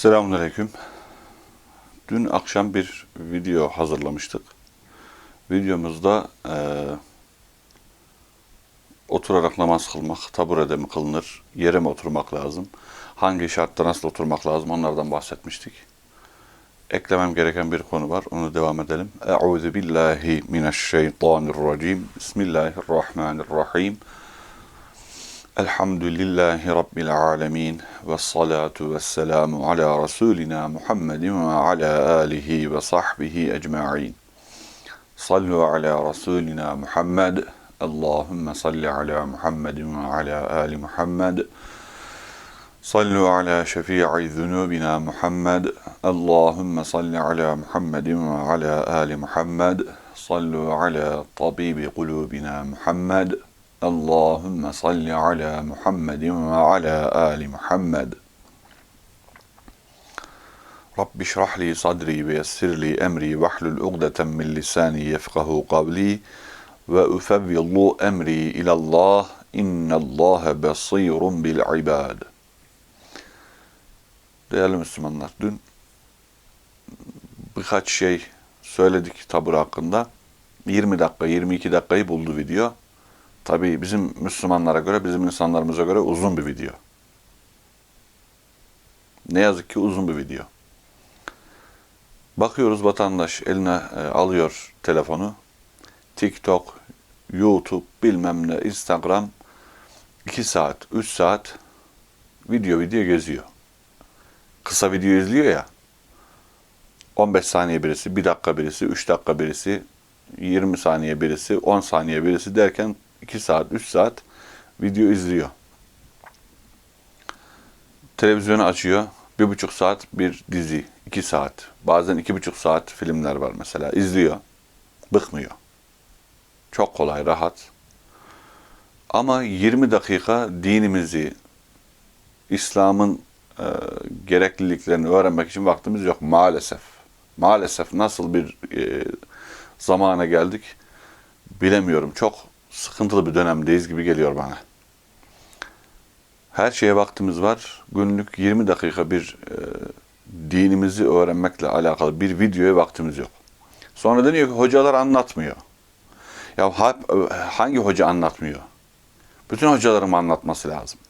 Selamünaleyküm. Dün akşam bir video hazırlamıştık. Videomuzda eee, oturarak namaz kılmak, taburede mi kılınır, yere mi oturmak lazım, hangi şartta nasıl oturmak lazım onlardan bahsetmiştik. Eklemem gereken bir konu var, onu devam edelim. Euzu billahi mineşşeytanirracim. Bismillahirrahmanirrahim. الحمد لله رب العالمين والصلاة والسلام على رسولنا محمد وعلى آله وصحبه أجمعين صلوا على رسولنا محمد اللهم صل على محمد وعلى آل محمد صلوا على شفيع ذنوبنا محمد اللهم صل على محمد وعلى آل محمد صلوا على طبيب قلوبنا محمد محمد Allahümme salli ala Muhammedin ve ala ali Muhammed. Rabbi şrah li sadri ve yessir li emri ve hlul ugdeten min lisani yefkahu kavli ve ufevvillu emri ilallah innallâhe basirun bil ibad. Değerli Müslümanlar, dün birkaç şey söyledik tabur hakkında. 20 dakika, 22 dakikayı buldu video. Tabii bizim Müslümanlara göre, bizim insanlarımıza göre uzun bir video. Ne yazık ki uzun bir video. Bakıyoruz vatandaş eline e, alıyor telefonu. TikTok, YouTube, bilmem ne, Instagram 2 saat, 3 saat video video geziyor. Kısa video izliyor ya. 15 saniye birisi, 1 dakika birisi, 3 dakika birisi, 20 saniye birisi, 10 saniye birisi derken 2 saat, 3 saat video izliyor. Televizyonu açıyor. Bir buçuk saat bir dizi, iki saat. Bazen iki buçuk saat filmler var mesela. izliyor. Bıkmıyor. Çok kolay, rahat. Ama 20 dakika dinimizi, İslam'ın e, gerekliliklerini öğrenmek için vaktimiz yok maalesef. Maalesef nasıl bir e, zamana geldik bilemiyorum. Çok sıkıntılı bir dönemdeyiz gibi geliyor bana. Her şeye vaktimiz var. Günlük 20 dakika bir e, dinimizi öğrenmekle alakalı bir videoya vaktimiz yok. Sonra deniyor ki hocalar anlatmıyor. Ya ha- hangi hoca anlatmıyor? Bütün hocaların anlatması lazım.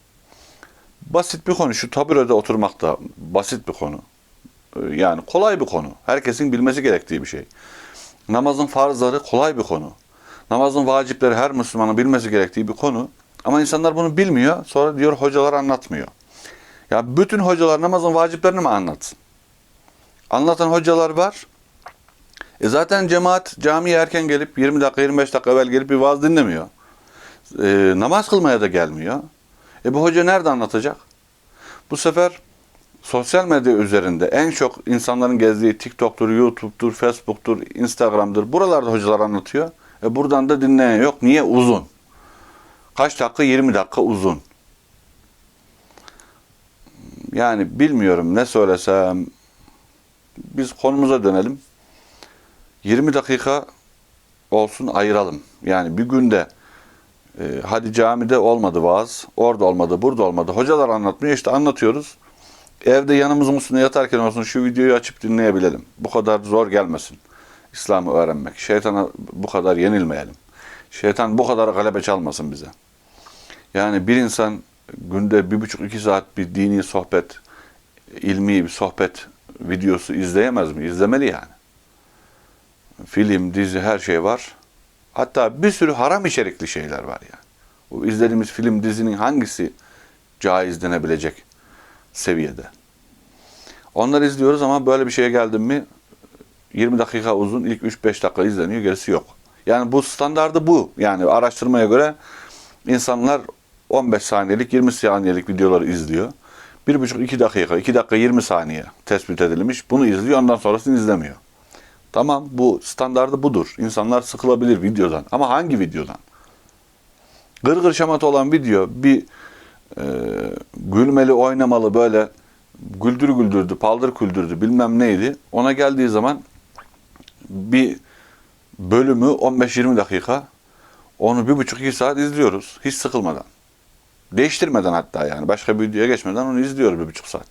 Basit bir konu. Şu taburede oturmak da basit bir konu. E, Yani kolay bir konu. Herkesin bilmesi gerektiği bir şey. Namazın farzları kolay bir konu. Namazın vacipleri her Müslümanın bilmesi gerektiği bir konu. Ama insanlar bunu bilmiyor. Sonra diyor hocalar anlatmıyor. Ya bütün hocalar namazın vaciplerini mi anlatsın? Anlatan hocalar var. E zaten cemaat camiye erken gelip 20 dakika 25 dakika evvel gelip bir vaaz dinlemiyor. E, namaz kılmaya da gelmiyor. E bu hoca nerede anlatacak? Bu sefer sosyal medya üzerinde en çok insanların gezdiği TikTok'tur, YouTube'dur, Facebook'tur, Instagram'dır. Buralarda hocalar anlatıyor. E buradan da dinleyen yok. Niye? Uzun. Kaç dakika? 20 dakika uzun. Yani bilmiyorum ne söylesem. Biz konumuza dönelim. 20 dakika olsun ayıralım. Yani bir günde e, hadi camide olmadı vaaz, orada olmadı, burada olmadı. Hocalar anlatmıyor işte anlatıyoruz. Evde yanımızın üstünde yatarken olsun şu videoyu açıp dinleyebilelim. Bu kadar zor gelmesin. İslam'ı öğrenmek. Şeytana bu kadar yenilmeyelim. Şeytan bu kadar galebe çalmasın bize. Yani bir insan günde bir buçuk iki saat bir dini sohbet, ilmi bir sohbet videosu izleyemez mi? İzlemeli yani. Film, dizi her şey var. Hatta bir sürü haram içerikli şeyler var yani. Bu izlediğimiz film, dizinin hangisi caiz denebilecek seviyede. Onları izliyoruz ama böyle bir şeye geldim mi 20 dakika uzun, ilk 3-5 dakika izleniyor, gerisi yok. Yani bu standardı bu. Yani araştırmaya göre insanlar 15 saniyelik, 20 saniyelik videoları izliyor. 1,5-2 dakika, 2 dakika 20 saniye tespit edilmiş. Bunu izliyor, ondan sonrasını izlemiyor. Tamam, bu standardı budur. İnsanlar sıkılabilir videodan. Ama hangi videodan? Gırgır şamata olan video bir e, gülmeli, oynamalı böyle güldür güldürdü, paldır küldürdü bilmem neydi. Ona geldiği zaman bir bölümü 15-20 dakika onu bir buçuk iki saat izliyoruz. Hiç sıkılmadan. Değiştirmeden hatta yani. Başka bir videoya geçmeden onu izliyoruz bir buçuk saat.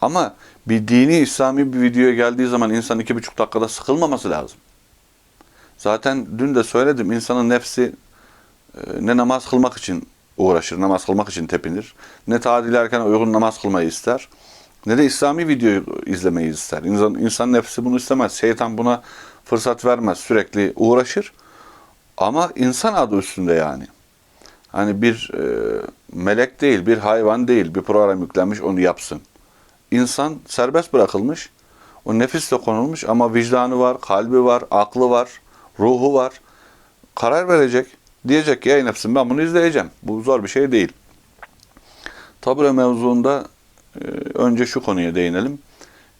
Ama bir dini İslami bir videoya geldiği zaman insan iki buçuk dakikada sıkılmaması lazım. Zaten dün de söyledim insanın nefsi e, ne namaz kılmak için uğraşır, namaz kılmak için tepinir. Ne tadilerken uygun namaz kılmayı ister. Ne de İslami videoyu izlemeyi ister. İnsan, insan nefsi bunu istemez. Şeytan buna fırsat vermez. Sürekli uğraşır. Ama insan adı üstünde yani. Hani bir e, melek değil, bir hayvan değil, bir program yüklenmiş onu yapsın. İnsan serbest bırakılmış, o nefisle konulmuş ama vicdanı var, kalbi var, aklı var, ruhu var. Karar verecek. Diyecek ki ey nefsim ben bunu izleyeceğim. Bu zor bir şey değil. Tabure mevzuunda önce şu konuya değinelim.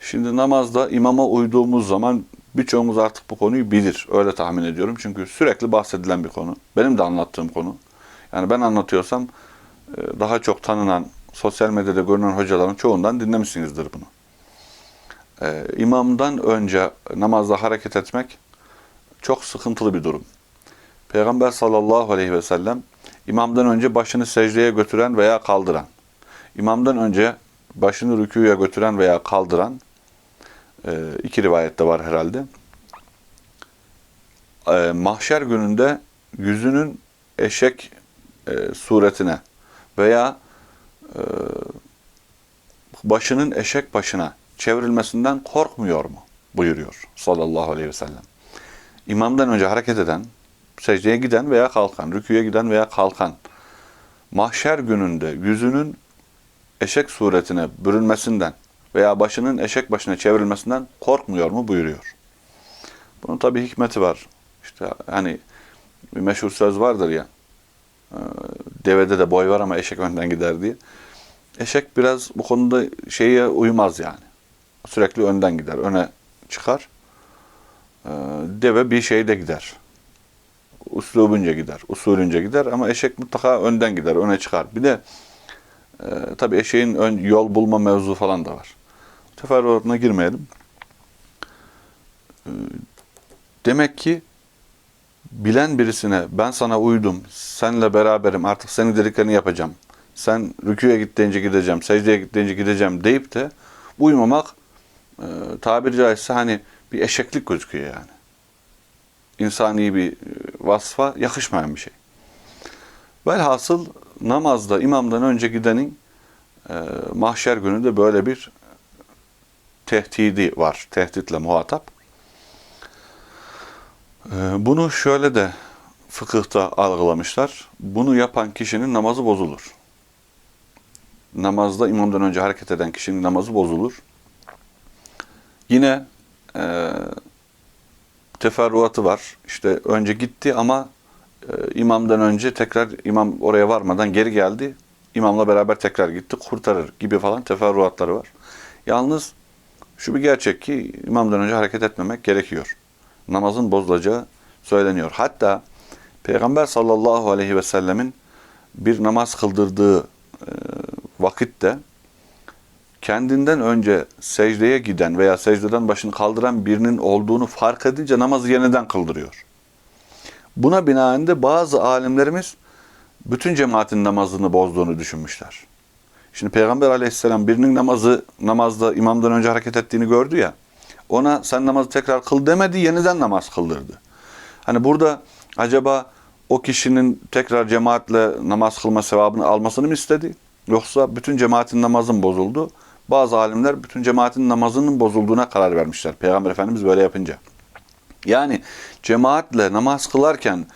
Şimdi namazda imama uyduğumuz zaman birçoğumuz artık bu konuyu bilir. Öyle tahmin ediyorum. Çünkü sürekli bahsedilen bir konu. Benim de anlattığım konu. Yani ben anlatıyorsam e, daha çok tanınan, sosyal medyada görünen hocaların çoğundan dinlemişsinizdir bunu. E, imamdan önce namazda hareket etmek çok sıkıntılı bir durum. Peygamber sallallahu aleyhi ve sellem imamdan önce başını secdeye götüren veya kaldıran, imamdan önce başını rüküye götüren veya kaldıran e, iki rivayette var herhalde. E, mahşer gününde yüzünün eşek e, suretine veya başının eşek başına çevrilmesinden korkmuyor mu? buyuruyor sallallahu aleyhi ve sellem. İmamdan önce hareket eden, secdeye giden veya kalkan, rüküye giden veya kalkan, mahşer gününde yüzünün eşek suretine bürünmesinden veya başının eşek başına çevrilmesinden korkmuyor mu buyuruyor. Bunun tabi hikmeti var. İşte hani bir meşhur söz vardır ya, e, devede de boy var ama eşek önden gider diye. Eşek biraz bu konuda şeye uymaz yani. Sürekli önden gider, öne çıkar. E, deve bir şeyde gider. Uslubunca gider, usulünce gider ama eşek mutlaka önden gider, öne çıkar. Bir de e, tabii eşeğin ön, yol bulma mevzu falan da var. Teferruatına girmeyelim. E, demek ki bilen birisine ben sana uydum, senle beraberim, artık senin dediklerini yapacağım. Sen rüküye git deyince gideceğim, secdeye git deyince gideceğim deyip de uymamak e, tabiri caizse hani bir eşeklik gözüküyor yani. İnsani bir e, vasfa yakışmayan bir şey. Velhasıl namazda imamdan önce gidenin e, mahşer gününde böyle bir tehdidi var. Tehditle muhatap. E, bunu şöyle de fıkıhta algılamışlar. Bunu yapan kişinin namazı bozulur. Namazda imamdan önce hareket eden kişinin namazı bozulur. Yine e, teferruatı var. İşte önce gitti ama imamdan önce tekrar imam oraya varmadan geri geldi. İmamla beraber tekrar gitti kurtarır gibi falan teferruatları var. Yalnız şu bir gerçek ki imamdan önce hareket etmemek gerekiyor. Namazın bozulacağı söyleniyor. Hatta Peygamber sallallahu aleyhi ve sellemin bir namaz kıldırdığı e, vakitte kendinden önce secdeye giden veya secdeden başını kaldıran birinin olduğunu fark edince namazı yeniden kıldırıyor. Buna binaen de bazı alimlerimiz bütün cemaatin namazını bozduğunu düşünmüşler. Şimdi Peygamber aleyhisselam birinin namazı namazda imamdan önce hareket ettiğini gördü ya. Ona sen namazı tekrar kıl demedi, yeniden namaz kıldırdı. Hani burada acaba o kişinin tekrar cemaatle namaz kılma sevabını almasını mı istedi? Yoksa bütün cemaatin namazın bozuldu. Bazı alimler bütün cemaatin namazının bozulduğuna karar vermişler. Peygamber Efendimiz böyle yapınca. Yani cemaatle namaz kılarken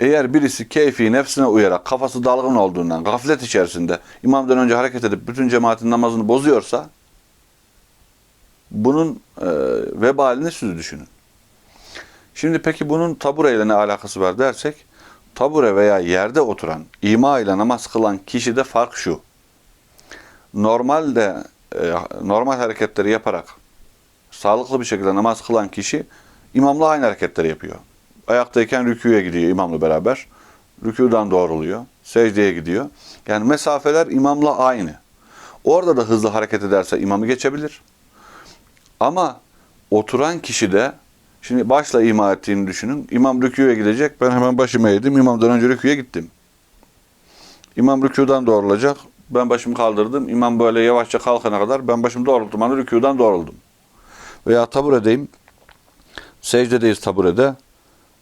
eğer birisi keyfi nefsine uyarak kafası dalgın olduğundan gaflet içerisinde imamdan önce hareket edip bütün cemaatin namazını bozuyorsa bunun e, vebalini siz düşünün. Şimdi peki bunun tabure ne alakası var dersek tabure veya yerde oturan ima ile namaz kılan kişide fark şu. Normalde e, normal hareketleri yaparak sağlıklı bir şekilde namaz kılan kişi imamla aynı hareketleri yapıyor. Ayaktayken rüküye gidiyor imamla beraber. Rüküden doğruluyor. Secdeye gidiyor. Yani mesafeler imamla aynı. Orada da hızlı hareket ederse imamı geçebilir. Ama oturan kişi de şimdi başla ima ettiğini düşünün. İmam rüküye gidecek. Ben hemen başımı eğdim. İmamdan önce rüküye gittim. İmam rüküden doğrulacak. Ben başımı kaldırdım. İmam böyle yavaşça kalkana kadar ben başımı doğrulttum. Hani rükudan doğruldum. Veya taburedeyim. Secdedeyiz taburede.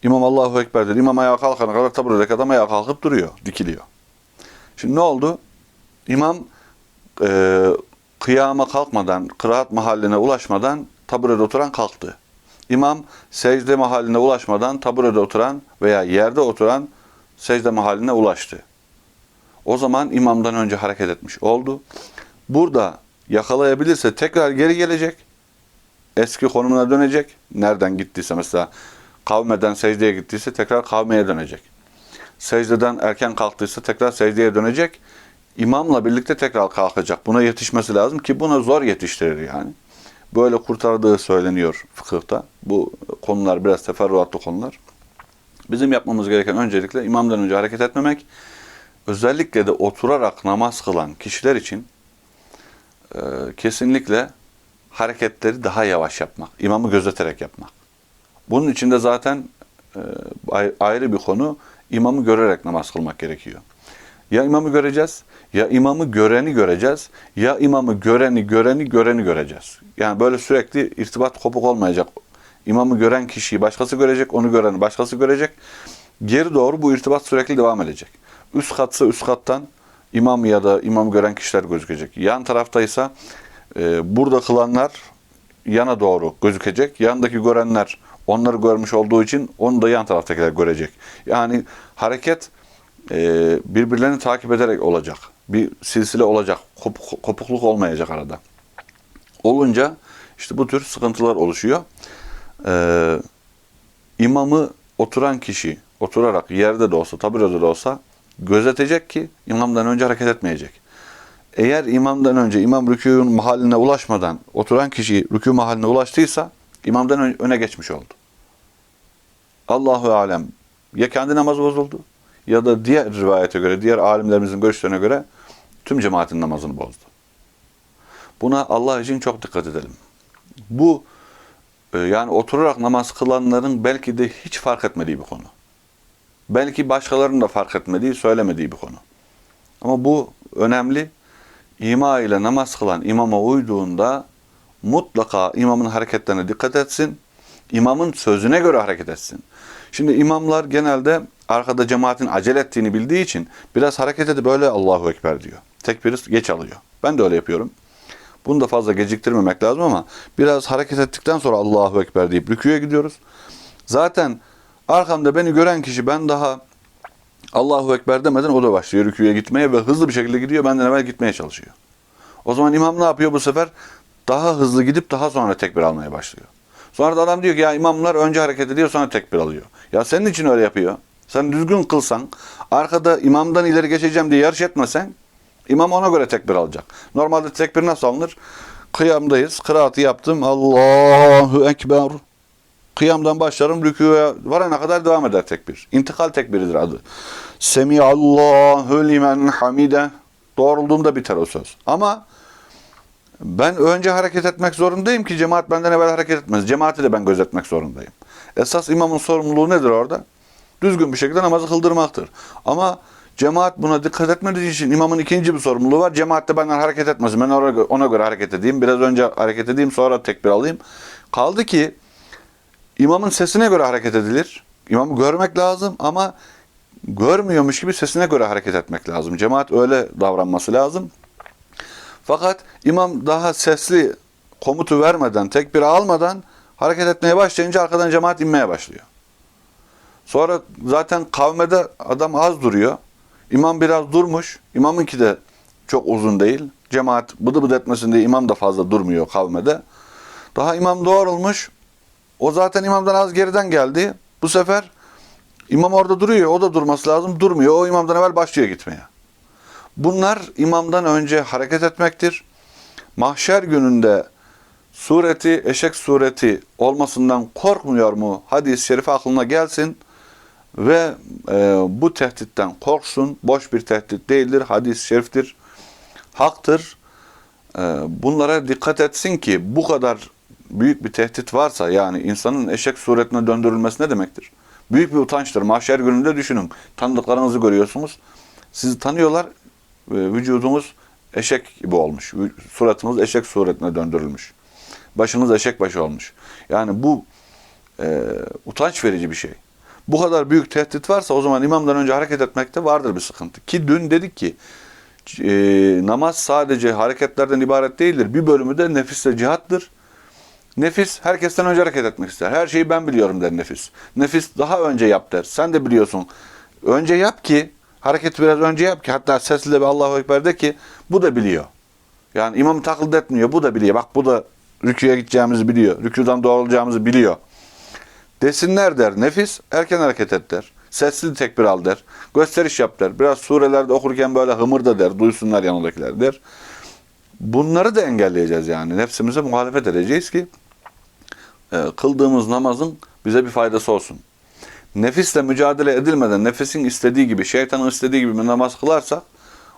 İmam Allahu Ekber dedi. İmam ayağa kalkana kadar taburedeki adam ayağa kalkıp duruyor. Dikiliyor. Şimdi ne oldu? İmam e, kıyama kalkmadan, kıraat mahalline ulaşmadan taburede oturan kalktı. İmam secde mahalline ulaşmadan taburede oturan veya yerde oturan secde mahalline ulaştı. O zaman imamdan önce hareket etmiş oldu. Burada yakalayabilirse tekrar geri gelecek. Eski konumuna dönecek. Nereden gittiyse mesela kavmeden secdeye gittiyse tekrar kavmeye dönecek. Secdeden erken kalktıysa tekrar secdeye dönecek. İmamla birlikte tekrar kalkacak. Buna yetişmesi lazım ki buna zor yetiştirir yani. Böyle kurtardığı söyleniyor fıkıhta. Bu konular biraz teferruatlı konular. Bizim yapmamız gereken öncelikle imamdan önce hareket etmemek. Özellikle de oturarak namaz kılan kişiler için e, kesinlikle hareketleri daha yavaş yapmak. imamı gözeterek yapmak. Bunun için de zaten e, ay- ayrı bir konu imamı görerek namaz kılmak gerekiyor. Ya imamı göreceğiz, ya imamı göreni göreceğiz, ya imamı göreni göreni göreni göreceğiz. Yani böyle sürekli irtibat kopuk olmayacak. İmamı gören kişiyi başkası görecek, onu göreni başkası görecek. Geri doğru bu irtibat sürekli devam edecek. Üst katsa üst kattan imam ya da imam gören kişiler gözükecek. Yan taraftaysa e, burada kılanlar yana doğru gözükecek. Yandaki görenler onları görmüş olduğu için onu da yan taraftakiler görecek. Yani hareket e, birbirlerini takip ederek olacak. Bir silsile olacak. Kopuk- kopukluk olmayacak arada. Olunca işte bu tür sıkıntılar oluşuyor. Ee, imamı oturan kişi oturarak yerde de olsa, taburede de olsa gözetecek ki imamdan önce hareket etmeyecek. Eğer imamdan önce imam rükûun mahalline ulaşmadan oturan kişi rükû mahalline ulaştıysa imamdan ön- öne geçmiş oldu. Allahu alem ya kendi namazı bozuldu ya da diğer rivayete göre, diğer alimlerimizin görüşlerine göre tüm cemaatin namazını bozdu. Buna Allah için çok dikkat edelim. Bu e, yani oturarak namaz kılanların belki de hiç fark etmediği bir konu. Belki başkalarının da fark etmediği, söylemediği bir konu. Ama bu önemli. İma ile namaz kılan imama uyduğunda mutlaka imamın hareketlerine dikkat etsin. İmamın sözüne göre hareket etsin. Şimdi imamlar genelde arkada cemaatin acele ettiğini bildiği için biraz hareket edip böyle Allahu Ekber diyor. Tekbiri geç alıyor. Ben de öyle yapıyorum. Bunu da fazla geciktirmemek lazım ama biraz hareket ettikten sonra Allahu Ekber deyip rüküye gidiyoruz. Zaten arkamda beni gören kişi ben daha Allahu Ekber demeden o da başlıyor rüküye gitmeye ve hızlı bir şekilde gidiyor. Benden evvel gitmeye çalışıyor. O zaman imam ne yapıyor bu sefer? Daha hızlı gidip daha sonra tekbir almaya başlıyor. Sonra da adam diyor ki ya imamlar önce hareket ediyor sonra tekbir alıyor. Ya senin için öyle yapıyor. Sen düzgün kılsan, arkada imamdan ileri geçeceğim diye yarış etmesen, imam ona göre tekbir alacak. Normalde tekbir nasıl alınır? Kıyamdayız, kıraatı yaptım, Allahu Ekber. Kıyamdan başlarım, rükûya varana kadar devam eder tekbir. İntikal tekbiridir adı. Semiallahu limen hamide. Doğrulduğunda biter o söz. Ama ben önce hareket etmek zorundayım ki cemaat benden evvel hareket etmez. Cemaati de ben gözetmek zorundayım. Esas imamın sorumluluğu nedir orada? Düzgün bir şekilde namazı kıldırmaktır. Ama cemaat buna dikkat etmediği için imamın ikinci bir sorumluluğu var. Cemaat de benden hareket etmesin. Ben ona göre hareket edeyim. Biraz önce hareket edeyim sonra tekbir alayım. Kaldı ki imamın sesine göre hareket edilir. İmamı görmek lazım ama görmüyormuş gibi sesine göre hareket etmek lazım. Cemaat öyle davranması lazım. Fakat imam daha sesli komutu vermeden, tekbir almadan hareket etmeye başlayınca arkadan cemaat inmeye başlıyor. Sonra zaten kavmede adam az duruyor. İmam biraz durmuş. İmamınki de çok uzun değil. Cemaat bıdı bıdı etmesin diye imam da fazla durmuyor kavmede. Daha imam doğrulmuş. O zaten imamdan az geriden geldi. Bu sefer imam orada duruyor. O da durması lazım. Durmuyor. O imamdan evvel başlıyor gitmeye. Bunlar imamdan önce hareket etmektir. Mahşer gününde sureti, eşek sureti olmasından korkmuyor mu? Hadis-i şerif aklına gelsin ve e, bu tehditten korksun. Boş bir tehdit değildir. Hadis-i şeriftir. Haktır. E, bunlara dikkat etsin ki bu kadar büyük bir tehdit varsa yani insanın eşek suretine döndürülmesi ne demektir? Büyük bir utançtır. Mahşer gününde düşünün. Tanıdıklarınızı görüyorsunuz. Sizi tanıyorlar. e, vücudumuz eşek gibi olmuş. Suratımız eşek suretine döndürülmüş. Başınız eşek başı olmuş. Yani bu e, utanç verici bir şey. Bu kadar büyük tehdit varsa o zaman imamdan önce hareket etmekte vardır bir sıkıntı. Ki dün dedik ki e, namaz sadece hareketlerden ibaret değildir. Bir bölümü de nefisle cihattır. Nefis herkesten önce hareket etmek ister. Her şeyi ben biliyorum der nefis. Nefis daha önce yap der. Sen de biliyorsun. Önce yap ki hareketi biraz önce yap ki hatta sesli de bir Allahu Ekber de ki bu da biliyor. Yani imam taklit etmiyor. Bu da biliyor. Bak bu da rüküye gideceğimizi biliyor. Rüküden doğrulacağımızı biliyor. Desinler der nefis, erken hareket et der. Sesli tekbir al der. Gösteriş yap der. Biraz surelerde okurken böyle hımır da der. Duysunlar yanındakiler der. Bunları da engelleyeceğiz yani. Nefsimize muhalefet edeceğiz ki kıldığımız namazın bize bir faydası olsun. Nefisle mücadele edilmeden nefesin istediği gibi, şeytanın istediği gibi bir namaz kılarsak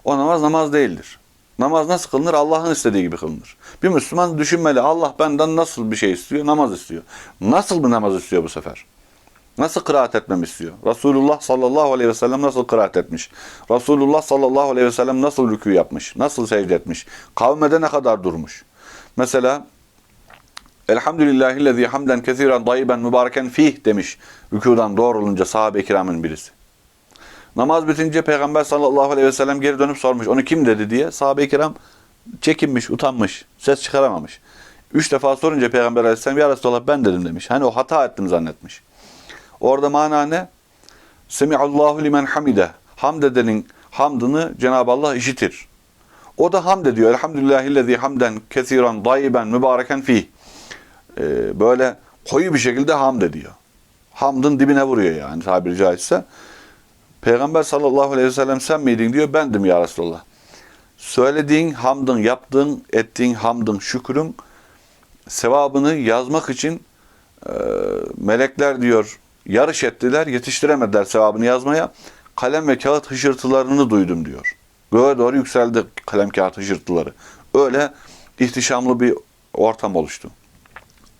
o namaz namaz değildir. Namaz nasıl kılınır? Allah'ın istediği gibi kılınır. Bir Müslüman düşünmeli. Allah benden nasıl bir şey istiyor? Namaz istiyor. Nasıl bir namaz istiyor bu sefer? Nasıl kıraat etmemi istiyor? Resulullah sallallahu aleyhi ve sellem nasıl kıraat etmiş? Resulullah sallallahu aleyhi ve sellem nasıl rükû yapmış? Nasıl secde etmiş? Kavmede ne kadar durmuş? Mesela Elhamdülillahillezî hamden kesiren dayyiben mübareken fih demiş rükudan doğrulunca sahabe-i kiramın birisi. Namaz bitince Peygamber sallallahu aleyhi ve sellem geri dönüp sormuş. Onu kim dedi diye. Sahabe-i kiram çekinmiş, utanmış, ses çıkaramamış. Üç defa sorunca Peygamber aleyhisselam ya Resulallah ben dedim demiş. Hani o hata ettim zannetmiş. Orada mana ne? Semiallahu limen hamide. Hamd edenin hamdını Cenab-ı Allah işitir. O da hamd ediyor. Elhamdülillahillezî hamden kesiran dayyiben mübareken fih. Ee, böyle koyu bir şekilde hamd ediyor. Hamdın dibine vuruyor yani tabiri caizse. Peygamber sallallahu aleyhi ve sellem sen miydin diyor. Bendim ya Resulallah. Söylediğin hamdın, yaptığın, ettiğin hamdın, şükrün sevabını yazmak için e, melekler diyor yarış ettiler, yetiştiremediler sevabını yazmaya. Kalem ve kağıt hışırtılarını duydum diyor. Göğe doğru yükseldi kalem kağıt hışırtıları. Öyle ihtişamlı bir ortam oluştu.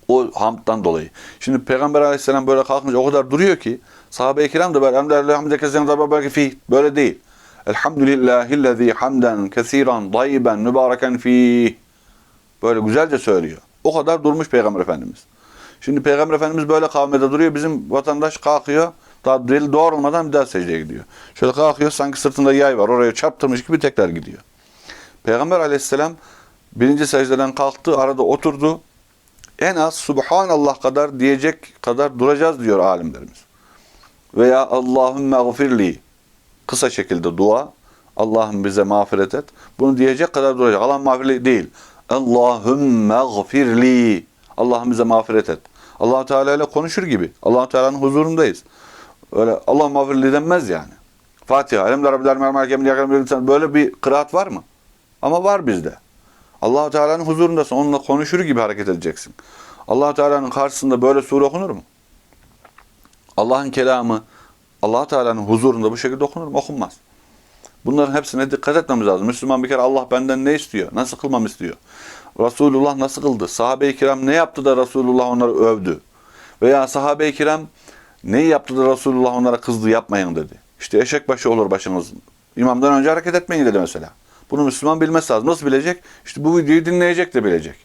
O hamddan dolayı. Şimdi Peygamber aleyhisselam böyle kalkınca o kadar duruyor ki sahabe-i kiram da böyle elhamdülillah fi böyle değil. Elhamdülillahillezî hamden kesiran dayyiben mübareken fi böyle güzelce söylüyor. O kadar durmuş Peygamber Efendimiz. Şimdi Peygamber Efendimiz böyle kavmede duruyor. Bizim vatandaş kalkıyor. Daha deli doğrulmadan bir daha secdeye gidiyor. Şöyle kalkıyor sanki sırtında yay var. Oraya çarptırmış gibi tekrar gidiyor. Peygamber aleyhisselam birinci secdeden kalktı. Arada oturdu. En az Subhanallah kadar diyecek kadar duracağız diyor alimlerimiz. Veya Allahümme gfirli kısa şekilde dua. Allah'ım bize mağfiret et. Bunu diyecek kadar duracak. Allah mağfirli değil. Allahümme gfirli. Allah'ım bize mağfiret et. allah Teala ile konuşur gibi. allah Teala'nın huzurundayız. Öyle Allah mağfirli denmez yani. Fatiha. Rabbiler mermer kemini Böyle bir kıraat var mı? Ama var bizde. Allah Teala'nın huzurundasın. Onunla konuşur gibi hareket edeceksin. allah Teala'nın karşısında böyle sure okunur mu? Allah'ın kelamı allah Teala'nın huzurunda bu şekilde okunur mu? Okunmaz. Bunların hepsine dikkat etmemiz lazım. Müslüman bir kere Allah benden ne istiyor? Nasıl kılmam istiyor? Resulullah nasıl kıldı? Sahabe-i kiram ne yaptı da Resulullah onları övdü? Veya sahabe-i kiram ne yaptı da Resulullah onlara kızdı yapmayın dedi. İşte eşek başı olur başınız. İmamdan önce hareket etmeyin dedi mesela. Bunu Müslüman bilmesi lazım. Nasıl bilecek? İşte bu videoyu dinleyecek de bilecek.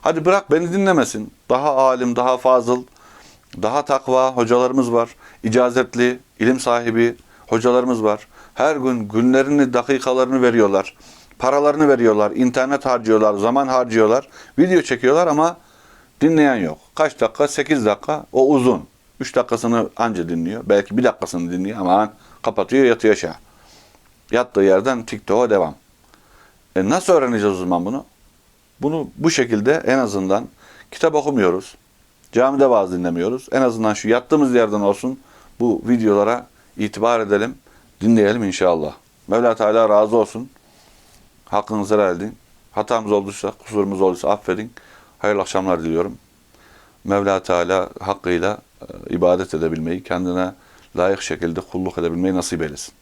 Hadi bırak beni dinlemesin. Daha alim, daha fazıl, daha takva hocalarımız var. İcazetli, ilim sahibi hocalarımız var. Her gün günlerini, dakikalarını veriyorlar. Paralarını veriyorlar, internet harcıyorlar, zaman harcıyorlar, video çekiyorlar ama dinleyen yok. Kaç dakika? 8 dakika. O uzun. 3 dakikasını anca dinliyor. Belki bir dakikasını dinliyor ama kapatıyor yatıyor aşağı. Yattığı yerden TikTok'a devam. E nasıl öğreneceğiz o zaman bunu? Bunu bu şekilde en azından kitap okumuyoruz. Camide vaaz dinlemiyoruz. En azından şu yattığımız yerden olsun bu videolara itibar edelim, dinleyelim inşallah. Mevla Teala razı olsun. Hakkınızı helal edin. Hatamız olduysa, kusurumuz olduysa affedin. Hayırlı akşamlar diliyorum. Mevla Teala hakkıyla e, ibadet edebilmeyi, kendine layık şekilde kulluk edebilmeyi nasip eylesin.